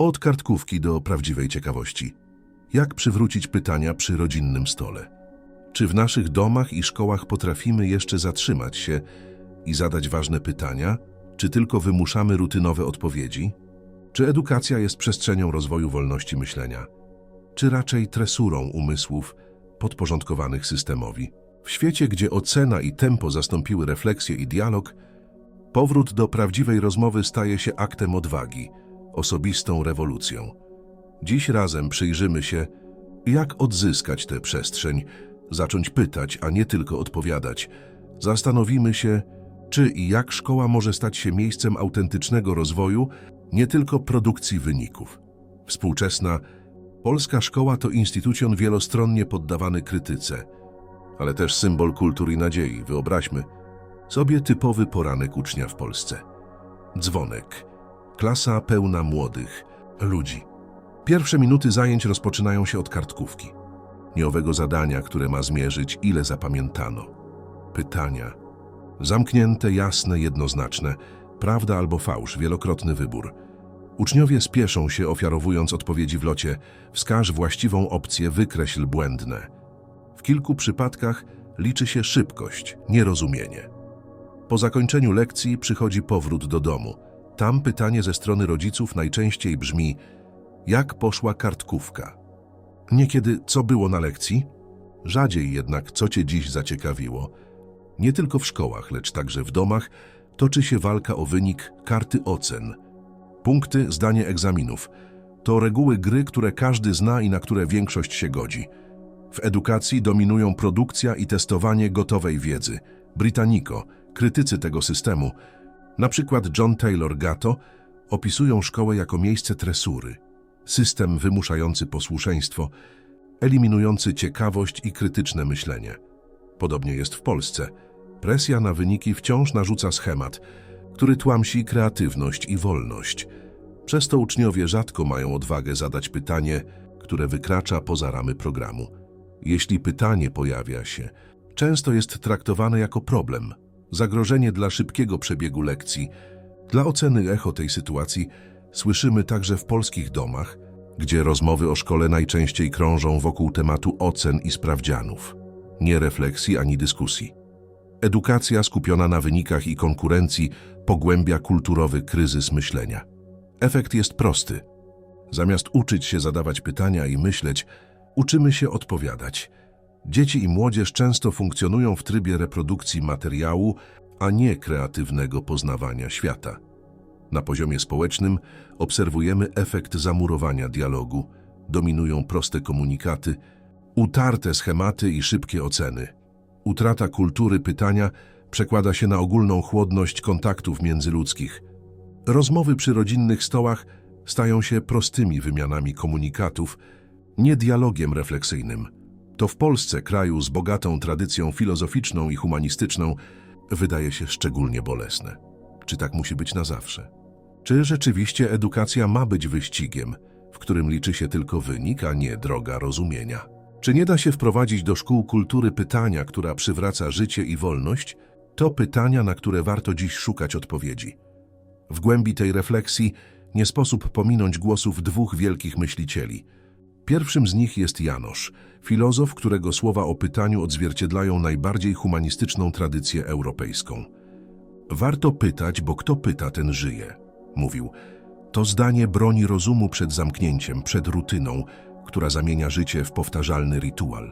Od kartkówki do prawdziwej ciekawości. Jak przywrócić pytania przy rodzinnym stole? Czy w naszych domach i szkołach potrafimy jeszcze zatrzymać się i zadać ważne pytania, czy tylko wymuszamy rutynowe odpowiedzi? Czy edukacja jest przestrzenią rozwoju wolności myślenia, czy raczej tresurą umysłów podporządkowanych systemowi? W świecie, gdzie ocena i tempo zastąpiły refleksję i dialog, powrót do prawdziwej rozmowy staje się aktem odwagi, osobistą rewolucją. Dziś razem przyjrzymy się, jak odzyskać tę przestrzeń, zacząć pytać, a nie tylko odpowiadać. Zastanowimy się, czy i jak szkoła może stać się miejscem autentycznego rozwoju, nie tylko produkcji wyników. Współczesna polska szkoła to instytucjon wielostronnie poddawany krytyce, ale też symbol kultury i nadziei. Wyobraźmy sobie typowy poranek ucznia w Polsce. Dzwonek. Klasa pełna młodych ludzi. Pierwsze minuty zajęć rozpoczynają się od kartkówki. Nieowego zadania, które ma zmierzyć, ile zapamiętano. Pytania. Zamknięte, jasne, jednoznaczne. Prawda albo fałsz, wielokrotny wybór. Uczniowie spieszą się, ofiarowując odpowiedzi w locie. Wskaż właściwą opcję, wykreśl błędne. W kilku przypadkach liczy się szybkość, nierozumienie. Po zakończeniu lekcji przychodzi powrót do domu. Tam pytanie ze strony rodziców najczęściej brzmi: jak poszła kartkówka? Niekiedy, co było na lekcji? Rzadziej jednak, co cię dziś zaciekawiło. Nie tylko w szkołach, lecz także w domach toczy się walka o wynik karty ocen. Punkty, zdanie egzaminów. To reguły gry, które każdy zna i na które większość się godzi. W edukacji dominują produkcja i testowanie gotowej wiedzy. Britannico, krytycy tego systemu, na przykład John Taylor Gatto, opisują szkołę jako miejsce tresury. System wymuszający posłuszeństwo, eliminujący ciekawość i krytyczne myślenie. Podobnie jest w Polsce. Presja na wyniki wciąż narzuca schemat, który tłamsi kreatywność i wolność. Przez to uczniowie rzadko mają odwagę zadać pytanie, które wykracza poza ramy programu. Jeśli pytanie pojawia się, często jest traktowane jako problem, zagrożenie dla szybkiego przebiegu lekcji. Dla oceny echo tej sytuacji słyszymy także w polskich domach, gdzie rozmowy o szkole najczęściej krążą wokół tematu ocen i sprawdzianów, nie refleksji ani dyskusji. Edukacja skupiona na wynikach i konkurencji pogłębia kulturowy kryzys myślenia. Efekt jest prosty. Zamiast uczyć się zadawać pytania i myśleć, uczymy się odpowiadać. Dzieci i młodzież często funkcjonują w trybie reprodukcji materiału, a nie kreatywnego poznawania świata. Na poziomie społecznym obserwujemy efekt zamurowania dialogu. Dominują proste komunikaty, utarte schematy i szybkie oceny. Utrata kultury pytania przekłada się na ogólną chłodność kontaktów międzyludzkich. Rozmowy przy rodzinnych stołach stają się prostymi wymianami komunikatów, nie dialogiem refleksyjnym. To w Polsce, kraju z bogatą tradycją filozoficzną i humanistyczną, wydaje się szczególnie bolesne. Czy tak musi być na zawsze? Czy rzeczywiście edukacja ma być wyścigiem, w którym liczy się tylko wynik, a nie droga rozumienia? Czy nie da się wprowadzić do szkół kultury pytania, która przywraca życie i wolność? To pytania, na które warto dziś szukać odpowiedzi. W głębi tej refleksji nie sposób pominąć głosów dwóch wielkich myślicieli. Pierwszym z nich jest Janosz, filozof, którego słowa o pytaniu odzwierciedlają najbardziej humanistyczną tradycję europejską. Warto pytać, bo kto pyta, ten żyje, mówił. To zdanie broni rozumu przed zamknięciem, przed rutyną, która zamienia życie w powtarzalny rytuał.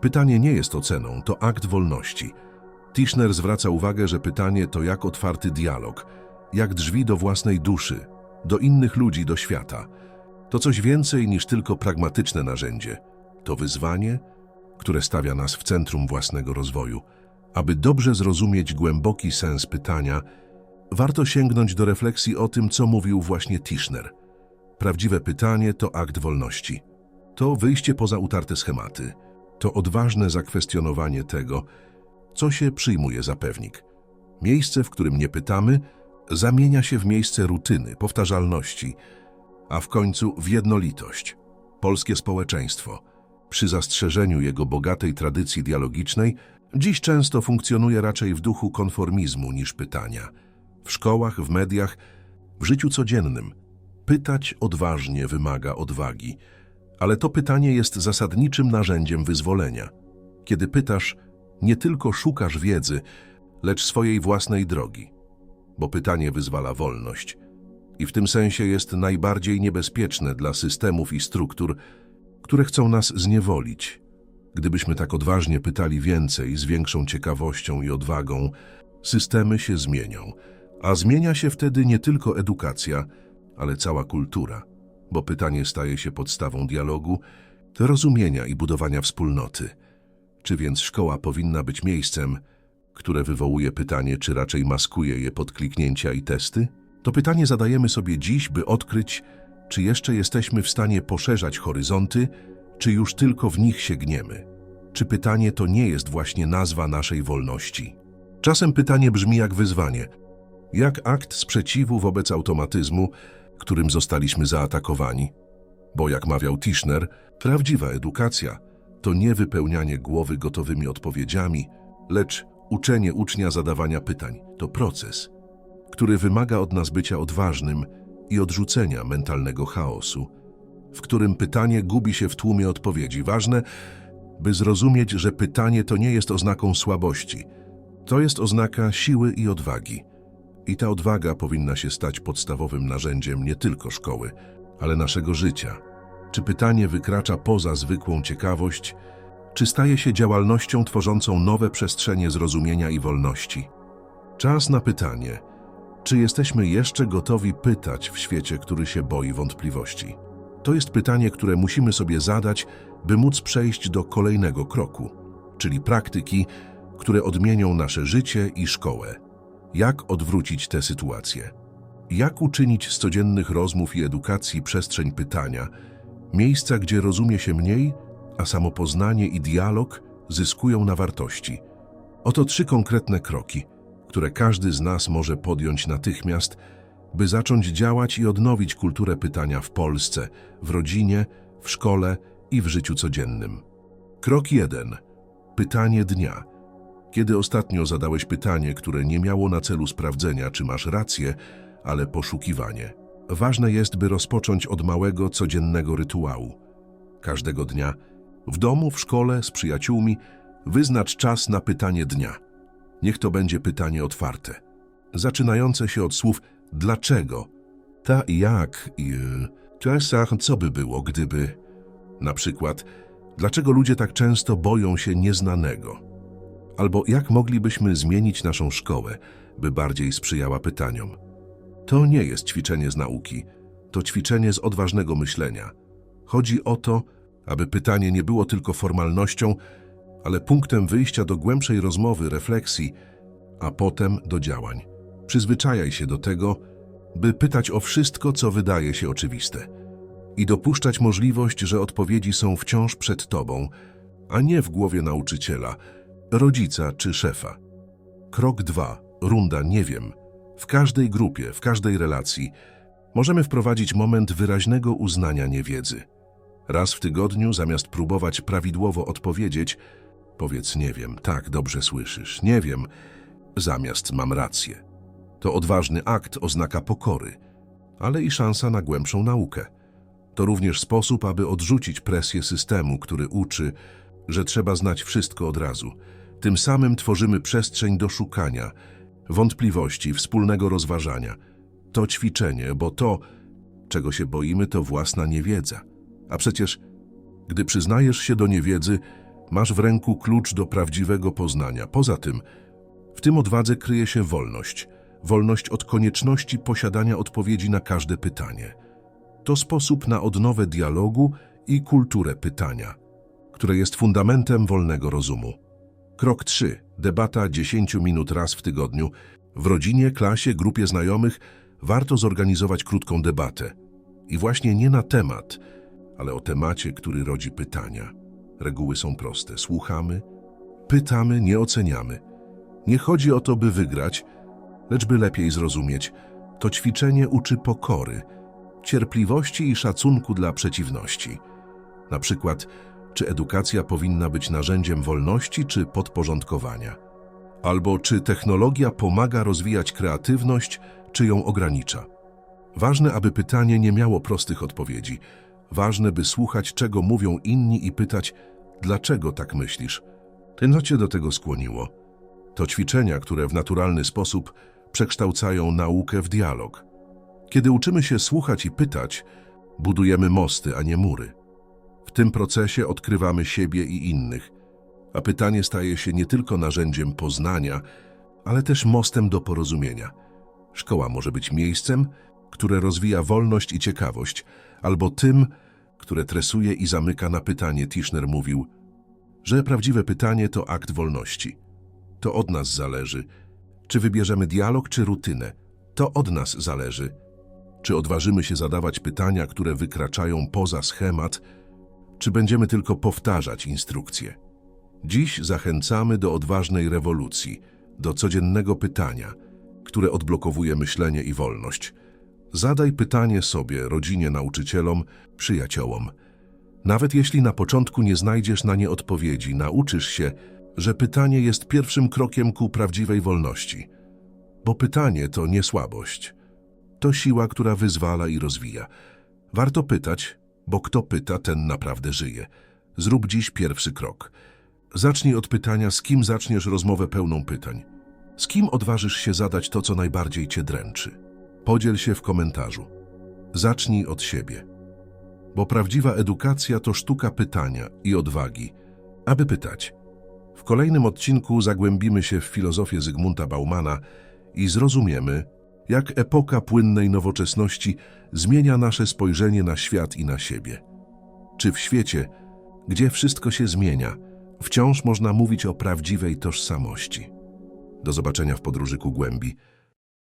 Pytanie nie jest oceną, to akt wolności. Tischner zwraca uwagę, że pytanie to jak otwarty dialog, jak drzwi do własnej duszy, do innych ludzi, do świata. To coś więcej niż tylko pragmatyczne narzędzie. To wyzwanie, które stawia nas w centrum własnego rozwoju. Aby dobrze zrozumieć głęboki sens pytania, warto sięgnąć do refleksji o tym, co mówił właśnie Tischner. Prawdziwe pytanie to akt wolności. To wyjście poza utarte schematy. To odważne zakwestionowanie tego, co się przyjmuje za pewnik. Miejsce, w którym nie pytamy, zamienia się w miejsce rutyny, powtarzalności, a w końcu w jednolitość. Polskie społeczeństwo, przy zastrzeżeniu jego bogatej tradycji dialogicznej, dziś często funkcjonuje raczej w duchu konformizmu niż pytania. W szkołach, w mediach, w życiu codziennym Pytać odważnie wymaga odwagi, ale to pytanie jest zasadniczym narzędziem wyzwolenia. Kiedy pytasz, nie tylko szukasz wiedzy, lecz swojej własnej drogi, bo pytanie wyzwala wolność i w tym sensie jest najbardziej niebezpieczne dla systemów i struktur, które chcą nas zniewolić. Gdybyśmy tak odważnie pytali więcej, z większą ciekawością i odwagą, systemy się zmienią, a zmienia się wtedy nie tylko edukacja, ale cała kultura, bo pytanie staje się podstawą dialogu, rozumienia i budowania wspólnoty. Czy więc szkoła powinna być miejscem, które wywołuje pytanie, czy raczej maskuje je pod kliknięcia i testy? To pytanie zadajemy sobie dziś, by odkryć, czy jeszcze jesteśmy w stanie poszerzać horyzonty, czy już tylko w nich sięgniemy. Czy pytanie to nie jest właśnie nazwa naszej wolności? Czasem pytanie brzmi jak wyzwanie, jak akt sprzeciwu wobec automatyzmu, którym zostaliśmy zaatakowani. Bo jak mawiał Tischner, prawdziwa edukacja to nie wypełnianie głowy gotowymi odpowiedziami, lecz uczenie ucznia zadawania pytań. To proces, który wymaga od nas bycia odważnym i odrzucenia mentalnego chaosu, w którym pytanie gubi się w tłumie odpowiedzi. Ważne, by zrozumieć, że pytanie to nie jest oznaką słabości, to jest oznaka siły i odwagi. I ta odwaga powinna się stać podstawowym narzędziem nie tylko szkoły, ale naszego życia. Czy pytanie wykracza poza zwykłą ciekawość, czy staje się działalnością tworzącą nowe przestrzenie zrozumienia i wolności? Czas na pytanie, czy jesteśmy jeszcze gotowi pytać w świecie, który się boi wątpliwości? To jest pytanie, które musimy sobie zadać, by móc przejść do kolejnego kroku, czyli praktyki, które odmienią nasze życie i szkołę. Jak odwrócić tę sytuację? Jak uczynić z codziennych rozmów i edukacji przestrzeń pytania, miejsca, gdzie rozumie się mniej, a samopoznanie i dialog zyskują na wartości? Oto trzy konkretne kroki, które każdy z nas może podjąć natychmiast, by zacząć działać i odnowić kulturę pytania w Polsce, w rodzinie, w szkole i w życiu codziennym. Krok 1. Pytanie dnia. Kiedy ostatnio zadałeś pytanie, które nie miało na celu sprawdzenia, czy masz rację, ale poszukiwanie. Ważne jest, by rozpocząć od małego, codziennego rytuału. Każdego dnia, w domu, w szkole, z przyjaciółmi, wyznacz czas na pytanie dnia. Niech to będzie pytanie otwarte, zaczynające się od słów dlaczego, ta jak i y, czasach co by było, gdyby. Na przykład, dlaczego ludzie tak często boją się nieznanego? Albo jak moglibyśmy zmienić naszą szkołę, by bardziej sprzyjała pytaniom? To nie jest ćwiczenie z nauki, to ćwiczenie z odważnego myślenia. Chodzi o to, aby pytanie nie było tylko formalnością, ale punktem wyjścia do głębszej rozmowy, refleksji, a potem do działań. Przyzwyczajaj się do tego, by pytać o wszystko, co wydaje się oczywiste i dopuszczać możliwość, że odpowiedzi są wciąż przed tobą, a nie w głowie nauczyciela, rodzica czy szefa. Krok 2. Runda nie wiem. W każdej grupie, w każdej relacji możemy wprowadzić moment wyraźnego uznania niewiedzy. Raz w tygodniu, zamiast próbować prawidłowo odpowiedzieć, powiedz nie wiem, tak, dobrze słyszysz, nie wiem, zamiast mam rację. To odważny akt oznaka pokory, ale i szansa na głębszą naukę. To również sposób, aby odrzucić presję systemu, który uczy, że trzeba znać wszystko od razu. Tym samym tworzymy przestrzeń do szukania, wątpliwości, wspólnego rozważania. To ćwiczenie, bo to, czego się boimy, to własna niewiedza. A przecież, gdy przyznajesz się do niewiedzy, masz w ręku klucz do prawdziwego poznania. Poza tym, w tym odwadze kryje się wolność. Wolność od konieczności posiadania odpowiedzi na każde pytanie. To sposób na odnowę dialogu i kulturę pytania, które jest fundamentem wolnego rozumu. Krok 3. Debata 10 minut raz w tygodniu. W rodzinie, klasie, grupie znajomych warto zorganizować krótką debatę. I właśnie nie na temat, ale o temacie, który rodzi pytania. Reguły są proste. Słuchamy, pytamy, nie oceniamy. Nie chodzi o to, by wygrać, lecz by lepiej zrozumieć. To ćwiczenie uczy pokory, cierpliwości i szacunku dla przeciwności. Na przykład, czy edukacja powinna być narzędziem wolności czy podporządkowania? Albo czy technologia pomaga rozwijać kreatywność, czy ją ogranicza? Ważne, aby pytanie nie miało prostych odpowiedzi. Ważne, by słuchać, czego mówią inni i pytać, dlaczego tak myślisz. Ten, co cię do tego skłoniło? To ćwiczenia, które w naturalny sposób przekształcają naukę w dialog. Kiedy uczymy się słuchać i pytać, budujemy mosty, a nie mury. W tym procesie odkrywamy siebie i innych, a pytanie staje się nie tylko narzędziem poznania, ale też mostem do porozumienia. Szkoła może być miejscem, które rozwija wolność i ciekawość, albo tym, które tresuje i zamyka na pytanie. Tischner mówił, że prawdziwe pytanie to akt wolności. To od nas zależy, czy wybierzemy dialog czy rutynę. To od nas zależy, czy odważymy się zadawać pytania, które wykraczają poza schemat, czy będziemy tylko powtarzać instrukcje. Dziś zachęcamy do odważnej rewolucji, do codziennego pytania, które odblokowuje myślenie i wolność. Zadaj pytanie sobie, rodzinie, nauczycielom, przyjaciołom. Nawet jeśli na początku nie znajdziesz na nie odpowiedzi, nauczysz się, że pytanie jest pierwszym krokiem ku prawdziwej wolności. Bo pytanie to nie słabość. To siła, która wyzwala i rozwija. Warto pytać, bo kto pyta, ten naprawdę żyje. Zrób dziś pierwszy krok. Zacznij od pytania, z kim zaczniesz rozmowę pełną pytań. Z kim odważysz się zadać to, co najbardziej cię dręczy? Podziel się w komentarzu. Zacznij od siebie. Bo prawdziwa edukacja to sztuka pytania i odwagi, aby pytać. W kolejnym odcinku zagłębimy się w filozofię Zygmunta Baumana i zrozumiemy, jak epoka płynnej nowoczesności zmienia nasze spojrzenie na świat i na siebie. Czy w świecie, gdzie wszystko się zmienia, wciąż można mówić o prawdziwej tożsamości? Do zobaczenia w podróży ku głębi.